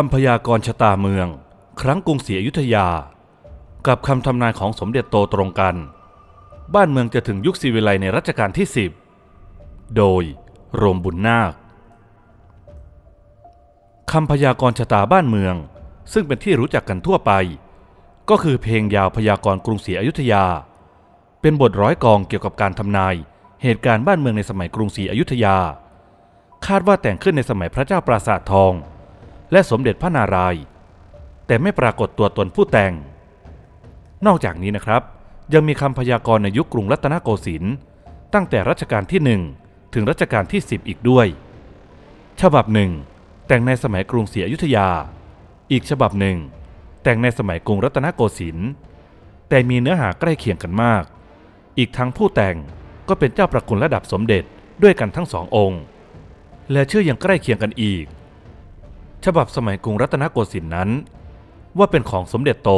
คำพยากรณ์ชะตาเมือง ครั้งกรุงศรีอยุธยา กับคำทำนายของสมเด็จโตตรงกัน บ้านเมืองจะถึงยุคศิวิไลในรัชกาลที่ 10 โดยโรมบุญนาคคำพยากรณ์ชะตาบ้านเมือง ซึ่งเป็นที่รู้จักกันทั่วไป ก็คือเพลงยาวพยากรณ์กรุงศรีอยุธยา เป็นบทร้อยกองเกี่ยวกับการทำนาย เหตุการณ์บ้านเมืองในสมัยกรุงศรีอยุธยา คาดว่าแต่งขึ้นในสมัยพระเจ้าปราสาททอง และสมเด็จพระนารายณ์แต่ไม่ปรากฏตัวตนผู้แต่ง นอกจากนี้นะครับ ยังมีคำพยากรณ์ในยุคกรุงรัตนโกสินทร์ตั้งแต่รัชกาลที่หนึ่งถึงรัชกาลที่ 10 อีกด้วย ฉบับหนึ่ง แต่งในสมัยกรุงศรีอยุธยา อีกฉบับหนึ่ง แต่งในสมัยกรุงรัตนโกสินทร์แต่มีเนื้อหาใกล้เคียงกันมาก อีกทั้งผู้แต่งก็เป็นเจ้าประคุณระดับสมเด็จด้วยกันทั้งสององค์ และชื่อยังใกล้เคียงกันอีก ฉบับสมัยกรุงรัตนโกสินทร์นั้น ว่าเป็นของสมเด็จโต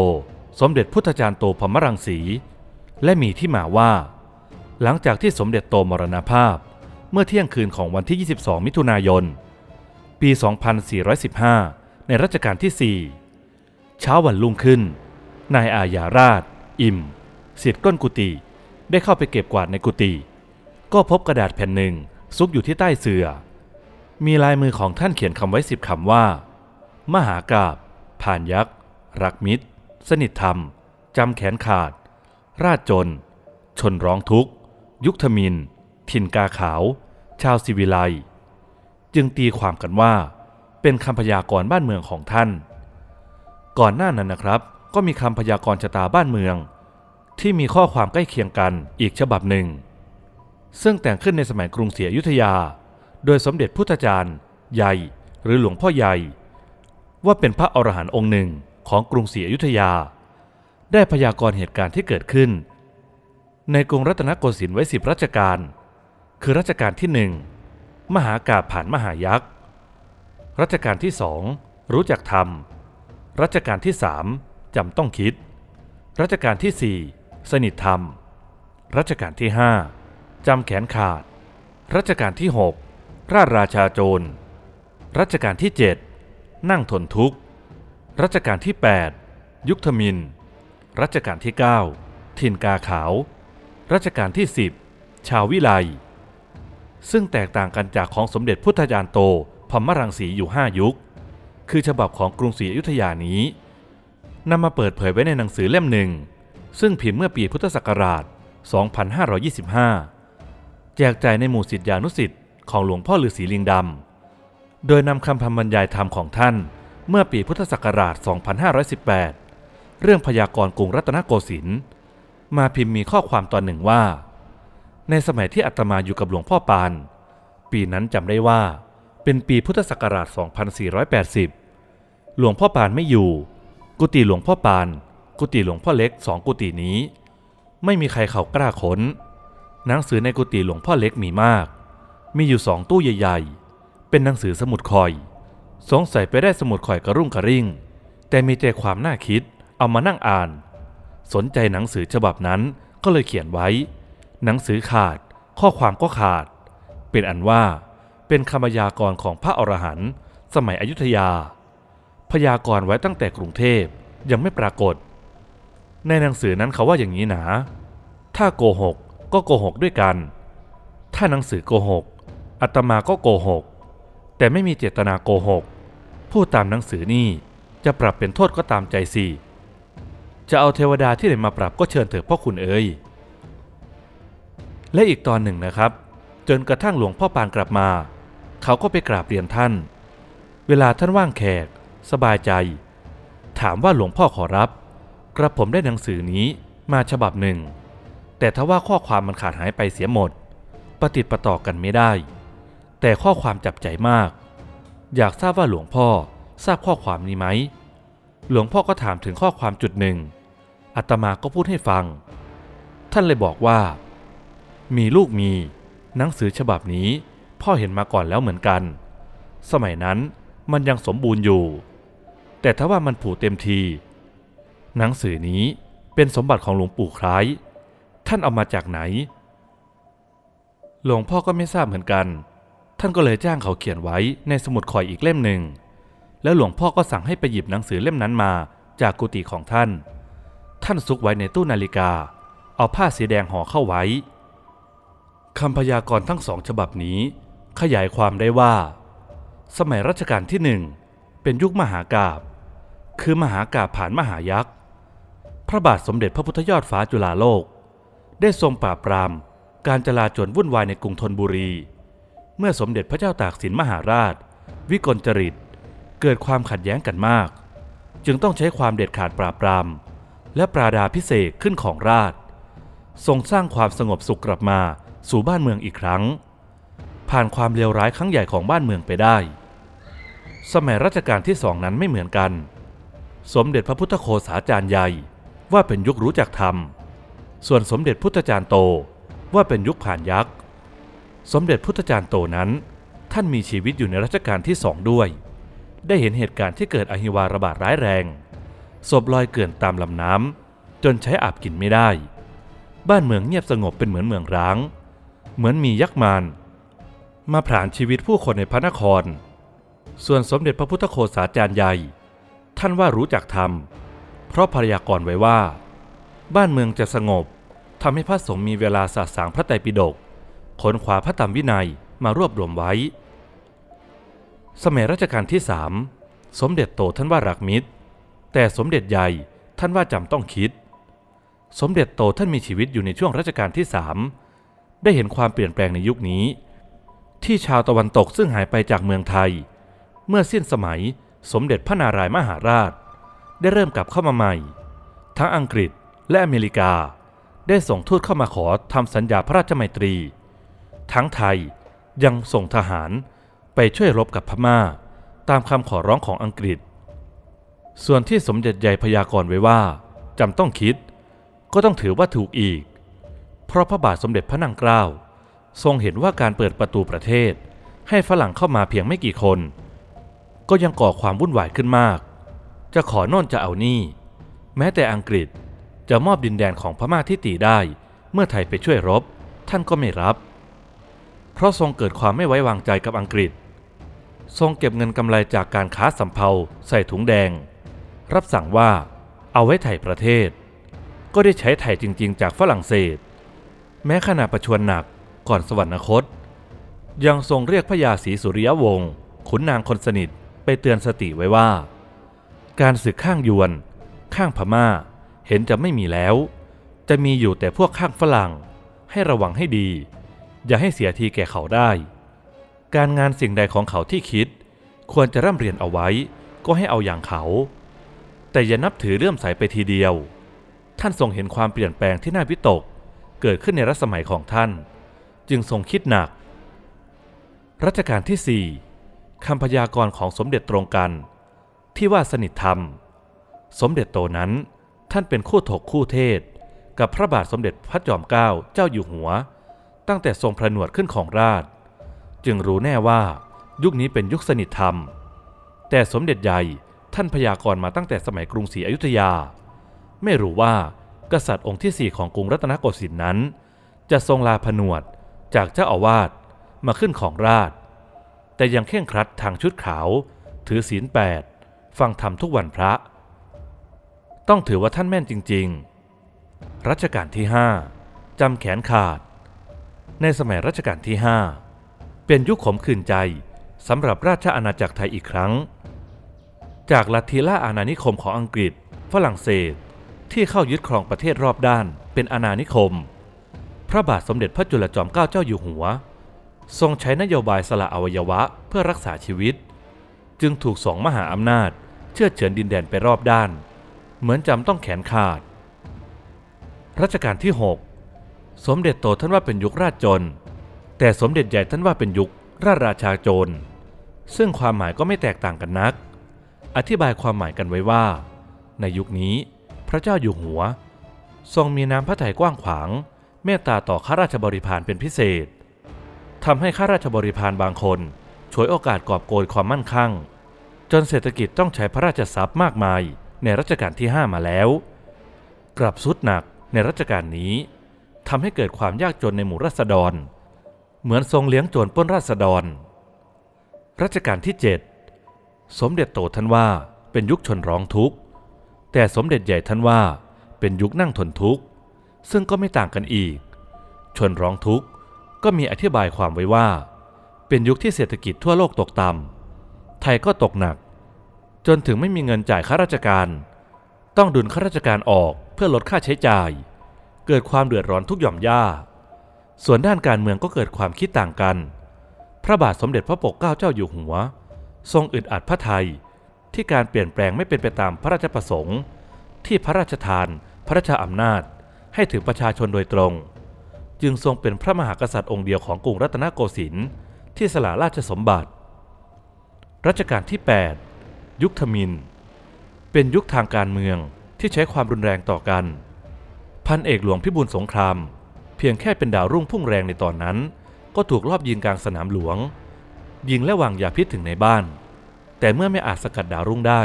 สมเด็จพุทธจารย์โตพมรังสี และมีที่มาว่า หลังจากที่สมเด็จโตมรณภาพ เมื่อเที่ยงคืนของวันที่ 22 มิถุนายน ปี 2415 ในรัชกาลที่ 4 เช้าวันรุ่งขึ้น นายอาญาราช อิมสิทธิ์ก้นกุฏิได้เข้าไปเก็บกวาดในกุฏิก็พบกระดาษแผ่นหนึ่งซุกอยู่ที่ใต้เสื่อ มีลายมือของท่านเขียนคำไว้สิบคำว่า มหากาบผ่านยักษ์ รักมิตร สนิทธรรม จำแขนขาด ราดจน ชนร้องทุกข์ ยุคทมิน ถิ่นกาขาว ชาวสิวิไล จึงตีความกันว่า เป็นคำพยากรณ์บ้านเมืองของท่าน ก่อนหน้านั้นนะครับ ก็มีคำพยากรณ์ชะตาบ้านเมือง ที่มีข้อความใกล้เคียงกันอีกฉบับหนึ่ง ซึ่งแต่งขึ้นในสมัยกรุงศรีอยุธยา โดยสมเด็จพุทธจารย์ ใหญ่หรือหลวงพ่อใหญ่ ว่าเป็นพระอรหันต์องค์หนึ่งของกรุงศรีอยุธยา ได้พยากรณ์เหตุการณ์ที่เกิดขึ้น ในกรุงรัตนโกสินทร์ไว้สิบรัชกาลคือรัชกาลที่หนึ่งมหากาผ่านมหายักษ์รัชกาลที่สองรู้จักธรรม รัชกาลที่สามจำต้องคิด รัชกาลที่สี่สนิทธรรม รัชกาลที่ห้าจำแขนขาด รัชกาลที่หก พราชราชาโจร รัชกาลที่เจ็ดนั่งทนทุกข์ รัชกาลที่ 8 ยุคทมิน รัชกาลที่9ถิ่นกาขาว รัชกาลที่ 10 ชาววิไล ซึ่งแตกต่างกันจากของสมเด็จพุทธจารย์โตพมรังสีอยู่ 5 ยุค คือฉบับของกรุงศรีอยุธยานี้นำมาเปิดเผยไว้ในหนังสือเล่มหนึ่ง ซึ่งพิมพ์เมื่อปีพุทธศักราช 2525 แจกจ่ายในหมู่ศิษยานุศิษย์ ของหลวงพ่อฤาษีลิงดำ โดยนำคำพบรรยายธรรมของท่านเมื่อปีพุทธศักราช 2518 เรื่องพยากรณ์กรุงรัตนโกสินทร์มาพิมพ์มีข้อความตอนหนึ่งว่า ในสมัยที่อาตมาอยู่กับหลวงพ่อปาน ปีนั้นจำได้ว่าเป็นปีพุทธศักราช 2480 หลวงพ่อปานไม่อยู่ กุฏิหลวงพ่อปาน กุฏิหลวงพ่อเล็กสองกุฏินี้ ไม่มีใครเขากล้าค้น หนังสือในกุฏิหลวงพ่อเล็กมีมาก มีอยู่สองตู้ใหญ่ ๆ เป็นหนังสือสมุดคอย สงสัยไปได้สมุดข่อยกระรุ่งกระริ่ง แต่มีใจความน่าคิดเอามานั่งอ่าน สนใจหนังสือฉบับนั้นก็เลยเขียนไว้ หนังสือขาด ข้อความก็ขาด เป็นอันว่าเป็นคำพยากรณ์ของพระอรหันต์สมัยอยุธยา พยากรณ์ไว้ตั้งแต่กรุงเทพยังไม่ปรากฏ ในหนังสือนั้นเขาว่าอย่างนี้นาถ้าโกหกก็โกหกด้วยกัน ถ้าหนังสือโกหก อาตมาก็โกหก แต่ไม่มีเจตนาโกหกผู้ตามหนังสือนี่จะปรับเป็นโทษก็ตามใจสิจะเอาเทวดาที่ไหนมาปรับก็เชิญเถิดพ่อคุณเอ๋ยและอีกตอนหนึ่งนะครับ จนกระทั่งหลวงพ่อปานกลับมา เขาก็ไปกราบเรียนท่าน เวลาท่านว่างแขก สบายใจ ถามว่าหลวงพ่อขอรับ กระผมได้หนังสือนี้มาฉบับหนึ่ง แต่ถ้าว่าข้อความมันขาดหายไปเสียหมด ปฏิดประต่อกันไม่ได้ แต่ข้อความจับใจมาก อยากทราบว่าหลวงพ่อทราบข้อความนี้ไหม หลวงพ่อก็ถามถึงข้อความจุดหนึ่งอาตมาก็พูดให้ฟัง ท่านเลยบอกว่า มีลูกมีหนังสือฉบับนี้พ่อเห็นมาก่อนแล้วเหมือนกัน สมัยนั้นมันยังสมบูรณ์อยู่ แต่ถ้าว่ามันผูเต็มที หนังสือนี้เป็นสมบัติของหลวงปู่คล้าย ท่านเอามาจากไหน หลวงพ่อก็ไม่ทราบเหมือนกัน ท่านก็เลยจ้างเขาเขียนไว้ในสมุดข่อยอีกเล่มหนึ่ง แล้วหลวงพ่อก็สั่งให้ไปหยิบหนังสือเล่มนั้นมาจากกุฏิของท่าน ท่านซุกไว้ในตู้นาฬิกา เอาผ้าสีแดงห่อเข้าไว้คำพยากรณ์ทั้งสองฉบับนี้ ขยายความได้ว่า สมัยรัชกาลที่หนึ่งเป็นยุคมหากาบคือมหากาบผ่านมหายักษ์ พระบาทสมเด็จพระพุทธยอดฟ้าจุฬาโลก ได้ทรงปราบปรามการจลาจลวุ่นวายในกรุงธนบุรี เมื่อสมเด็จพระเจ้าตากสินมหาราช วิกลจริต เกิดความขัดแย้งกันมาก จึงต้องใช้ความเด็ดขาดปราบปราม และปราดาพิเศษขึ้นของราชทรงสร้างความสงบสุขกลับมาสู่บ้านเมืองอีกครั้ง ผ่านความเลวร้ายครั้งใหญ่ของบ้านเมืองไปได้ สมัยรัชกาลที่สองนั้นไม่เหมือนกัน สมเด็จพระพุทธโฆษาจารย์ใหญ่ว่าเป็นยุครู้จักธรรม ส่วนสมเด็จพุทธจารย์โตว่าเป็นยุคผ่านยักษ์ สมเด็จพุทธจารย์โตนั้น ท่านมีชีวิตอยู่ในรัชกาลที่สองด้วย ได้เห็นเหตุการณ์ที่เกิดอหิวาระบาดร้ายแรงศพลอยเกลื่อนตามลำน้ำจนใช้อาบกินไม่ได้ บ้านเมืองเงียบสงบเป็นเหมือนเมืองร้าง เหมือนมียักษ์มารมาผลาญชีวิตผู้คนในพระนคร ส่วนสมเด็จพระพุทธโฆษาจารย์ใหญ่ ท่านว่ารู้จักธรรม เพราะพยากรไว้ว่า บ้านเมืองจะสงบทำให้พระสงฆ์มีเวลาสาสางพระไตรปิฎก ขนขวาพระธรรมวินัยมารวบรวมไว้ สมัยรัชกาลที่สามสมเด็จโตท่านว่ารักมิตร แต่สมเด็จใหญ่ท่านว่าจำต้องคิด สมเด็จโตท่านมีชีวิตอยู่ในช่วงรัชกาลที่สามได้เห็นความเปลี่ยนแปลงในยุคนี้ ที่ชาวตะวันตกซึ่งหายไปจากเมืองไทย เมื่อสิ้นสมัยสมเด็จพระนารายมหาราช ได้เริ่มกลับเข้ามาใหม่ ทั้งอังกฤษและอเมริกา ได้ส่งทูตเข้ามาขอทำสัญญาพระราชมัยตรี ทั้งไทยยังส่งทหารไปช่วยรบกับพม่า ตามคำขอร้องของอังกฤษ ส่วนที่สมเด็จใหญ่พยากรณ์ไว้ว่าจำต้องคิด ก็ต้องถือว่าถูกอีก เพราะพระบาทสมเด็จพระนางเกล้าทรงเห็นว่าการเปิดประตูประเทศ ให้ฝรั่งเข้ามาเพียงไม่กี่คน ก็ยังก่อความวุ่นวายขึ้นมาก จะขอโน่นจะเอานี่ แม้แต่อังกฤษจะมอบดินแดนของพม่าที่ตีได้ เมื่อไทยไปช่วยรบ ท่านก็ไม่รับ เพราะทรงเกิดความไม่ไว้วางใจกับอังกฤษ ทรงเก็บเงินกำไรจากการค้าสำเภาใส่ถุงแดง รับสั่งว่าเอาไว้ไถ่ประเทศ ก็ได้ใช้ไถ่จริง ๆ จากฝรั่งเศส แม้ขณะประชวรหนักก่อนสวรรคต ยังทรงเรียกพระยาศรีสุริยวงศ์ขุนนางคนสนิทไปเตือนสติไว้ว่า การศึกข้างยวน ข้างพม่า เห็นจะไม่มีแล้ว จะมีอยู่แต่พวกข้างฝรั่งให้ระวังให้ดี อย่าให้เสียทีแก่เขาได้ การงานสิ่งใดของเขาที่คิด ควรจะร่ำเรียนเอาไว้ก็ให้เอาอย่างเขา แต่อย่านับถือเลื่อมใสไปทีเดียว ท่านทรงเห็นความเปลี่ยนแปลงที่น่าวิตก เกิดขึ้นในรัชสมัยของท่าน จึงทรงคิดหนัก รัชกาลที่สี่คำพยากรณ์ของสมเด็จตรงกัน ที่ว่าสนิทธรรม สมเด็จโตนั้นท่านเป็นคู่ถกคู่เทศ กับพระบาทสมเด็จพระจอมเกล้าเจ้าอยู่หัว ตั้งแต่ทรงพระหนวดขึ้นของราช จึงรู้แน่ว่ายุคนี้เป็นยุคสนิทธรรม แต่สมเด็จใหญ่ท่านพยากรณ์มาตั้งแต่สมัยกรุงศรีอยุธยา ไม่รู้ว่ากษัตริย์องค์ที่สี่ของกรุงรัตนโกสินทร์นั้น จะทรงลาผนวดจากเจ้าอาวาสมาขึ้นของราช แต่ยังเข่งครัดทางชุดขาว ถือศีลแปดฟังธรรมทุกวันพระ ต้องถือว่าท่านแม่นจริง ๆ รัชกาลที่ห้าจำแขนขาด ในสมัยรัชกาลที่ห้าเป็นยุคขมขื่นใจสำหรับราชอาณาจักรไทยอีกครั้ง จากลัทธิล่าอาณานิคมของอังกฤษ ฝรั่งเศส ที่เข้ายึดครองประเทศรอบด้านเป็นอาณานิคม พระบาทสมเด็จพระจุลจอมเกล้าเจ้าอยู่หัว ทรงใช้นโยบายสละอวัยวะเพื่อรักษาชีวิต จึงถูกสองมหาอำนาจ เชื่อเฉือนดินแดนไปรอบด้าน เหมือนจำต้องแขนขาดรัชกาลที่ 6 สมเด็จโตท่านว่าเป็นยุคราชจน แต่สมเด็จใหญ่ท่านว่าเป็นยุคราชราชาโจร ซึ่งความหมายก็ไม่แตกต่างกันนัก อธิบายความหมายกันไว้ว่า ในยุคนี้ พระเจ้าอยู่หัว ทรงมีน้ำพระทัยกว้างขวาง เมตตาต่อข้าราชบริพารเป็นพิเศษทำให้ข้าราชบริพารบางคนฉวยโอกาสกอบโกยความมั่นคงจนเศรษฐกิจต้องใช้พระราชทรัพย์มากมายในรัชกาลที่ 5 มาแล้ว กลับสุดหนักในรัชกาลนี้ ทำให้เกิดความยากจนในหมู่ราษฎร เหมือนทรงเลี้ยงโจรป้นราษฎร รัชกาลที่ 7 สมเด็จโตท่านว่าเป็นยุคชนร้องทุกข์ แต่สมเด็จใหญ่ท่านว่าเป็นยุคนั่งทนทุกข์ ซึ่งก็ไม่ต่างกันอีก ชนร้องทุกข์ก็มีอธิบายความไว้ว่า เป็นยุคที่เศรษฐกิจทั่วโลกตกต่ำไทยก็ตกหนัก จนถึงไม่มีเงินจ่ายข้าราชการ ต้องดุลข้าราชการออกเพื่อลดค่าใช้จ่าย เกิดความเดือดร้อนทุกหย่อมย่า ส่วนด้านการเมืองก็เกิดความคิดต่างกัน พระบาทสมเด็จพระปกเกล้าเจ้าอยู่หัว ทรงอึดอัดพระไทย ที่การเปลี่ยนแปลงไม่เป็นไปตามพระราชประสงค์ ที่พระราชทาน พระราชอำนาจ ให้ถึงประชาชนโดยตรง จึงทรงเป็นพระมหากษัตริย์องค์เดียวของกรุงรัตนโกสินทร์ที่สละราชสมบัติ รัชกาลที่ 8 ยุคทมิน เป็นยุคทางการเมืองที่ใช้ความรุนแรงต่อกัน พันเอกหลวงพิบูลสงคราม เพียงแค่เป็นดาวรุ่งพุ่งแรงในตอนนั้น ก็ถูกลอบยิงกลางสนามหลวง ยิงและวางยาพิษถึงในบ้าน แต่เมื่อไม่อาจสกัดดาวรุ่งได้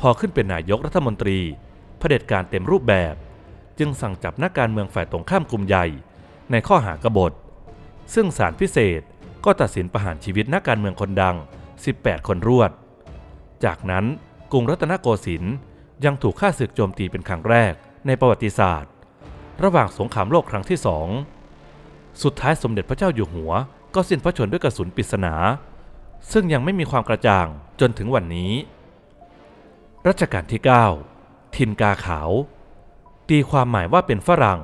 พอขึ้นเป็นนายกรัฐมนตรีเผด็จการเต็มรูปแบบ จึงสั่งจับนักการเมืองฝ่ายตรงข้ามกลุ่มใหญ่ ในข้อหากบฏ ซึ่งศาลพิเศษก็ตัดสินประหารชีวิตนักการเมืองคนดัง 18 คนรวด จากนั้นกรุงรัตนโกสินทร์ยังถูกฆ่าศึกโจมตีเป็นครั้งแรกในประวัติศาสตร์ ระหว่างสงครามโลกครั้งที่สอง สุดท้ายสมเด็จพระเจ้าอยู่หัว ก็สิ้นพระชนด้วยกระสุนปริศนา ซึ่งยังไม่มีความกระจ่างจนถึงวันนี้ รัชกาลที่ 9 ทินกาขาว ตีความหมายว่าเป็นฝรั่ง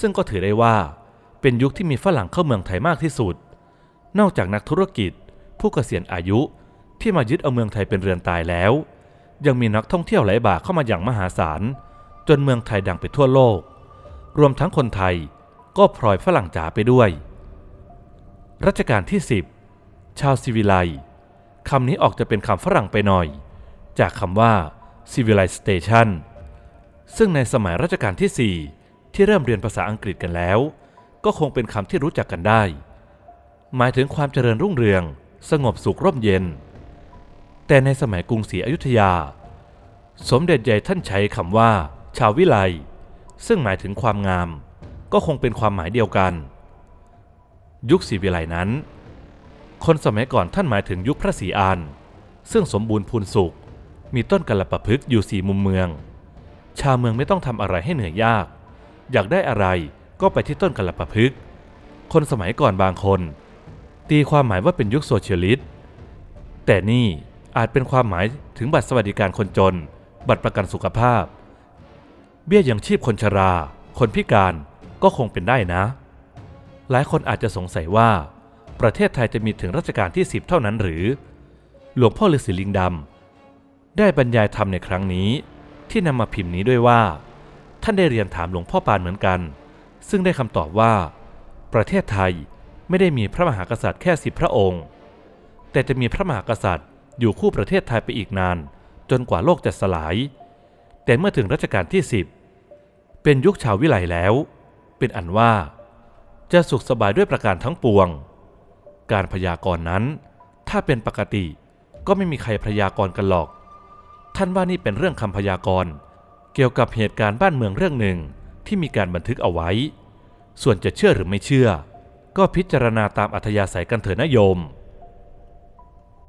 ซึ่งก็ถือได้ว่าเป็นยุคที่มีฝรั่งเข้าเมืองไทยมากที่สุด นอกจากนักธุรกิจ ผู้เกษียณอายุที่มายึดเอาเมืองไทยเป็นเรือนตายแล้ว ยังมีนักท่องเที่ยวไหลบ่าเข้ามาอย่างมหาศาล จนเมืองไทยดังไปทั่วโลก รวมทั้งคนไทยก็พลอยฝรั่งจ๋าไปด้วย รัชกาลที่ 10 ชาวซิวิไลคำนี้ออกจะเป็นคำฝรั่งไปหน่อย จากคำว่า civilization ซึ่งในสมัยรัชกาลที่ 4 ที่เริ่มเรียนภาษาอังกฤษกันแล้ว ก็คงเป็นคำที่รู้จักกันได้ หมายถึงความเจริญรุ่งเรือง สงบสุขร่มเย็น แต่ในสมัยกรุงศรีอยุธยา สมเด็จใหญ่ท่านใช้คำว่า ชาววิไล ซึ่งหมายถึงความงาม ก็คงเป็นความหมายเดียวกัน ยุคศรีวิไลนั้น คนสมัยก่อนท่านหมายถึงยุคพระศรีอาน ซึ่งสมบูรณ์พูนสุข มีต้นกัลปะพฤกษ์อยู่สี่มุมเมือง ชาวเมืองไม่ต้องทำอะไรให้เหนื่อยยาก อยากได้อะไรก็ไปที่ต้นกัลปะพฤกษ์คนสมัยก่อนบางคน ตีความหมายว่าเป็นยุคโซเชียลิสต์แต่นี่อาจเป็นความหมายถึงบัตรสวัสดิการคนจน บัตรประกันสุขภาพ เบี้ยยังชีพคนชรา คนพิการก็คงเป็นได้นะ หลายคนอาจจะสงสัยว่า ประเทศไทยจะมีถึงรัชกาลที่ 10 เท่านั้นหรือ หลวงพ่อฤาษีลิงดำได้บรรยายธรรมในครั้งนี้ ที่นำมาพิมพ์นี้ด้วยว่า ท่านได้เรียนถามหลวงพ่อปานเหมือนกัน ซึ่งได้คำตอบว่า ประเทศไทยไม่ได้มีพระมหากษัตริย์แค่สิบพระองค์ แต่จะมีพระมหากษัตริย์อยู่คู่ประเทศไทยไปอีกนาน จนกว่าโลกจะสลาย แต่เมื่อถึงรัชกาลที่ 10 เป็นยุคชาววิไลแล้ว เป็นอันว่าจะสุขสบายด้วยประการทั้งปวง การพยากรณ์นั้น ถ้าเป็นปกติก็ไม่มีใครพยากรณ์กันหรอก ท่านว่านี่เป็นเรื่องคำพยากรณ์เกี่ยวกับเหตุการณ์บ้านเมืองเรื่องหนึ่งที่มีการบันทึกเอาไว้ ส่วนจะเชื่อหรือไม่เชื่อ ก็พิจารณาตามอัธยาศัยกันเถอะนะโยม